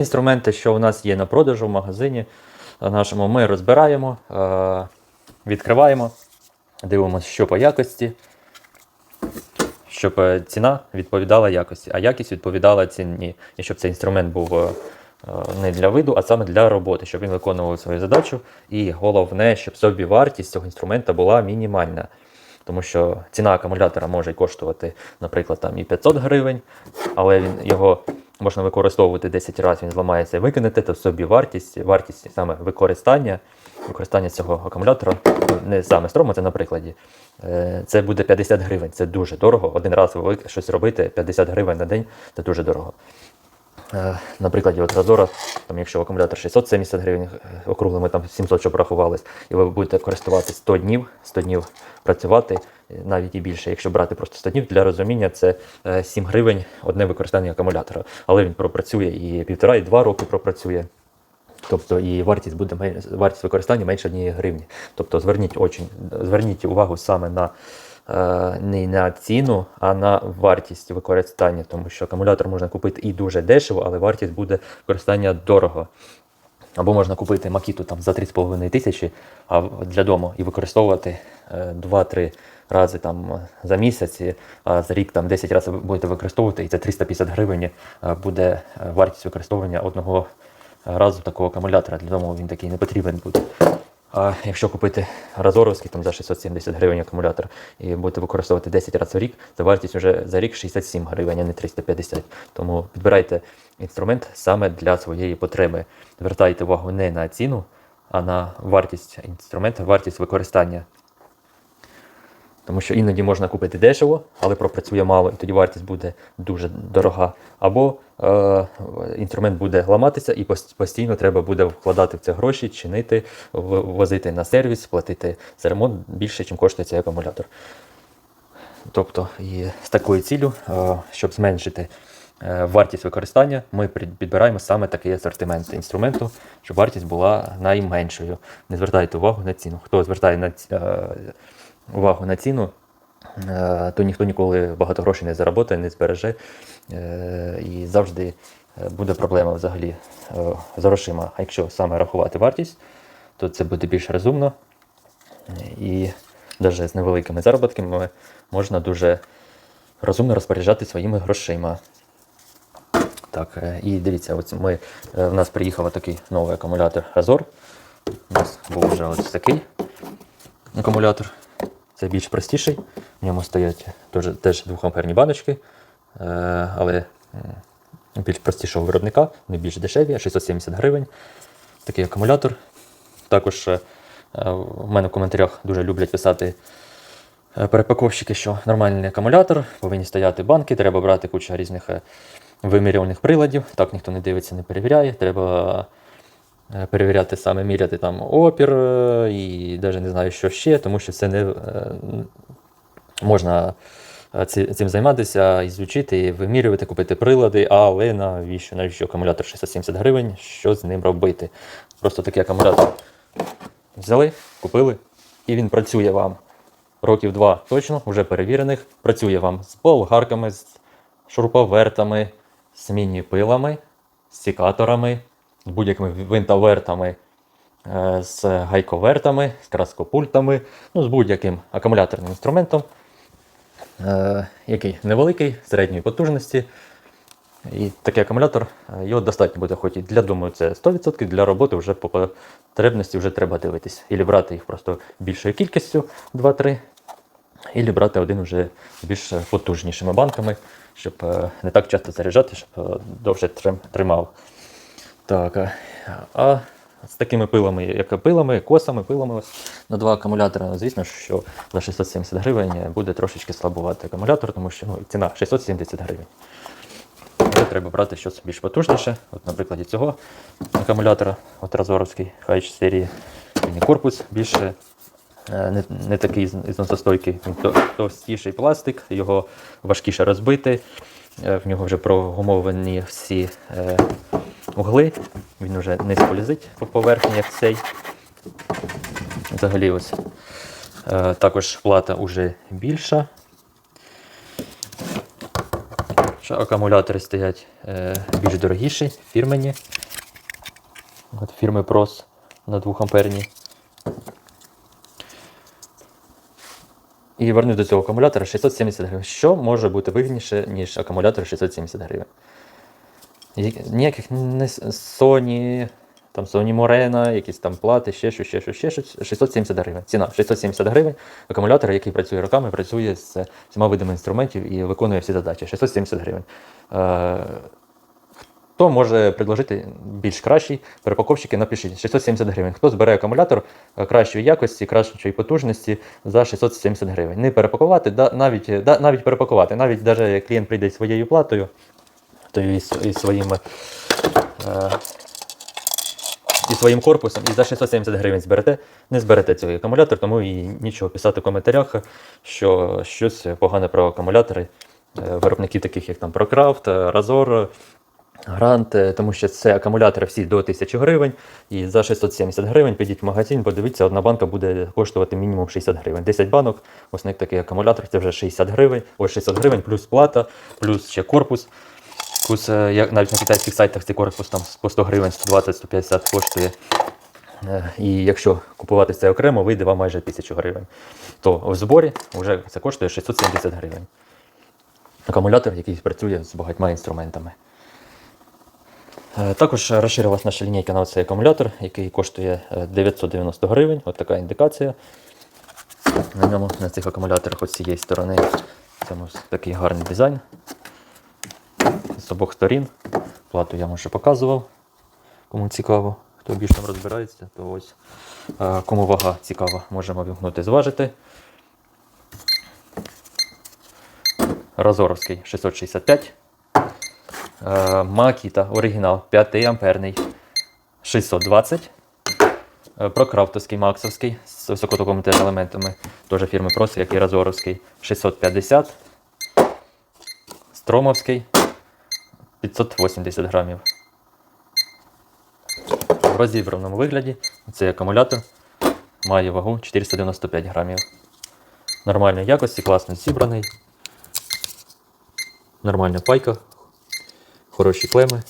Інструменти, що у нас є на продажу в магазині нашому, ми розбираємо, е, відкриваємо, дивимося, що по якості, щоб е, ціна відповідала якості, а якість відповідала ціні. І щоб цей інструмент був е, е, не для виду, а саме для роботи, щоб він виконував свою задачу. І головне, щоб собі вартість цього інструмента була мінімальна. Тому що ціна акумулятора може коштувати, наприклад, там і 500 гривень, але він його можна використовувати 10 разів, він зламається і викинете, то собі вартість, вартість саме використання, використання цього акумулятора, не саме строму, це на прикладі, е, це буде 50 гривень. Це дуже дорого. Один раз ви щось робите, 50 гривень на день це дуже дорого. Е, На прикладі от Разора, там, якщо акумулятор 670 гривень, е, округлими там 700, щоб рахувалось, і ви будете користуватися 100 днів, 100 днів працювати, е, навіть і більше. Якщо брати просто 100 днів, для розуміння це е, 7 гривень одне використання акумулятора. Але він пропрацює і півтора, і два роки пропрацює. Тобто і вартість буде вартість використання менше однієї гривні. Тобто зверніть очень, зверніть увагу саме на не на ціну, а на вартість використання, тому що акумулятор можна купити і дуже дешево, але вартість буде використання дорого. Або можна купити макіту там за 3,5 тисячі для дому і використовувати е, 2-3 рази там за місяць, а за рік там 10 разів будете використовувати, і за 350 гривень е, буде е, вартість використовування одного разу такого акумулятора. Для дому він такий не потрібен буде. А якщо купити Разоровський там за 670 гривень акумулятор і будете використовувати 10 разів в рік, то вартість вже за рік 67 гривень, а не 350. Тому підбирайте інструмент саме для своєї потреби. Звертайте увагу не на ціну, а на вартість інструменту, вартість використання. Тому що іноді можна купити дешево, але пропрацює мало, і тоді вартість буде дуже дорога. Або е, інструмент буде ламатися, і постійно треба буде вкладати в це гроші, чинити, возити на сервіс, платити за ремонт більше, ніж коштує цей акумулятор. Тобто, і з такою ціллю, е, щоб зменшити е, вартість використання, ми підбираємо саме такий асортимент інструменту, щоб вартість була найменшою. Не звертайте увагу на ціну. Хто звертає на ці- е, увагу на ціну, е, то ніхто ніколи багато грошей не заработає, не збереже. е, І завжди е, буде проблема взагалі з грошима. А якщо саме рахувати вартість, то це буде більш розумно. І навіть з невеликими заробітками можна дуже розумно розпоряджати своїми грошима. Так, і дивіться, ось ми, в нас приїхав такий новий акумулятор Razor. У нас був вже ось такий акумулятор. Це більш простіший. В ньому стоять теж, теж 2 амперні баночки, е, але більш простішого виробника, вони більш дешеві, 670 гривень. Такий акумулятор. Також е, в мене в коментарях дуже люблять писати е, перепаковщики, що нормальний акумулятор, повинні стояти банки, треба брати кучу різних вимірювальних приладів. Так ніхто не дивиться, не перевіряє. Треба перевіряти саме, міряти там опір е, і навіть не знаю, що ще, тому що це не е, можна е, цим займатися, ізучити, і вимірювати, купити прилади, але навіщо? Навіщо акумулятор 670 гривень? Що з ним робити? Просто такий акумулятор взяли, купили, і він працює вам років два точно, вже перевірених. Працює вам з болгарками, з шуруповертами, з міні-пилами, з сікаторами, з будь-якими винтовертами, е, з гайковертами, з краскопультами, ну, з будь-яким акумуляторним інструментом, е, який невеликий, середньої потужності. І такий акумулятор, е, його достатньо буде хоч і для дому це 100%, для роботи вже по потребності вже треба дивитись. Ілі брати їх просто більшою кількістю 2-3, ілі брати один вже з більш потужнішими банками, щоб не так часто заряджати, щоб довше тримав. Так, а з такими пилами, як пилами, косами, пилами на два акумулятори, ну, звісно, що за 670 гривень буде трошечки слабувати акумулятор, тому що ну, ціна 670 гривень. Але треба брати щось більш потужніше. От, на цього акумулятора, от Разоровський HH серії, він корпус більше е, не, не такий з- зносостойкий, він товстіший пластик, його важкіше розбити. Е, В нього вже прогумовані всі е, угли, він вже не скользить по поверхні, як цей. Взагалі ось е, також плата вже більша. Також акумулятори стоять е, більш дорогіші, фірмені. От фірми PROS на 2 амперні. І вернусь до цього акумулятора 670 гривень. Що може бути вигідніше, ніж акумулятор 670 гривень? Ніяких не Sony, там Sony Morena, якісь там плати, ще щось, ще щось, ще щось. 670 гривень. Ціна 670 гривень. Акумулятор, який працює роками, працює з всіма видами інструментів і виконує всі задачі. 670 гривень. Е, Хто може предложити більш кращий? Перепаковщики напишіть 670 гривень. Хто збере акумулятор е, кращої якості, кращої потужності за 670 гривень. Не перепакувати, навіть, да, навіть перепакувати. Навіть даже клієнт прийде своєю платою, то із, із своїм. Е, і своїм корпусом, і за 670 гривень зберете, не зберете цей акумулятор, тому і нічого писати в коментарях, що щось погане про акумулятори е, виробників, таких як там Procraft, Razor, Грант, тому що це акумулятори всі до 1000 гривень, і за 670 гривень підіть в магазин, подивіться, одна банка буде коштувати мінімум 60 гривень. 10 банок, ось на такий акумулятор, це вже 60 гривень, ось 60 гривень, плюс плата, плюс ще корпус. Корпус, е, як навіть на китайських сайтах цей корпус там по 100 гривень, 120-150 коштує. Е, І якщо купувати це окремо, вийде вам майже 1000 гривень. То в зборі вже це коштує 670 гривень. Акумулятор, який працює з багатьма інструментами. Е, Також розширилась наша лінійка на цей акумулятор, який коштує е, 990 гривень. От така індикація. На ньому на цих акумуляторах ось з цієї сторони. Це такий гарний дизайн. З обох сторін. Плату я вам вже показував. Кому цікаво, хто більш там розбирається, то ось. Е, Кому вага цікава, можемо вімкнути, зважити. Разоровський 665. Е, Макіта оригінал 5 амперний 620. Е, Прокрафтовський Максовський з високотоковими елементами, теж фірми Прос, як і Разоровський 650. Стромовський 580 грамів. В розібраному вигляді цей акумулятор має вагу 495 грамів. Нормальної якості, класно зібраний. Нормальна пайка, хороші клеми.